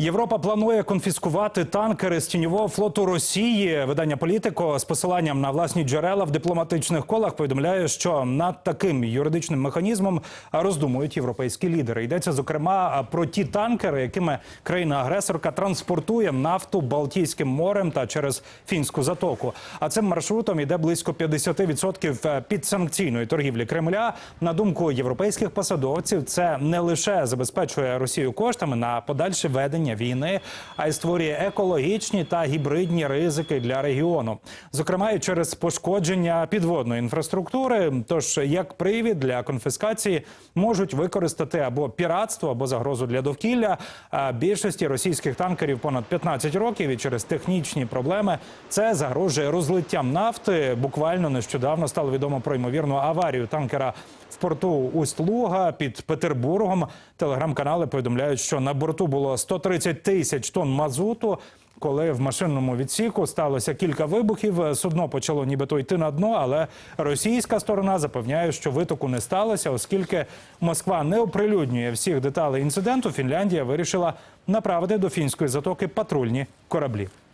Європа планує конфіскувати танкери з тіньового флоту Росії. Видання політико з посиланням на власні джерела в дипломатичних колах повідомляє, що над таким юридичним механізмом роздумують європейські лідери. Йдеться зокрема про ті танкери, якими країна-агресорка транспортує нафту Балтійським морем та через фінську затоку. А цим маршрутом йде близько 50% підсанкційної торгівлі Кремля. На думку європейських посадовців, це не лише забезпечує Росію коштами на подальше ведення війни, а й створює екологічні та гібридні ризики для регіону, зокрема і через пошкодження підводної інфраструктури. Тож як привід для конфіскації можуть використати або піратство, або загрозу для довкілля. А більшості російських танкерів понад 15 років і через технічні проблеми це загрожує розлиттям нафти. Буквально нещодавно стало відомо про ймовірну аварію танкера в порту Усть-Луга під Петербургом. Телеграм-канали повідомляють, що на борту було 130 тисяч тонн мазуту. Коли в машинному відсіку сталося кілька вибухів, судно почало нібито йти на дно, але російська сторона запевняє, що витоку не сталося, оскільки Москва не оприлюднює всіх деталей інциденту. Фінляндія вирішила направити до фінської затоки патрульні кораблі.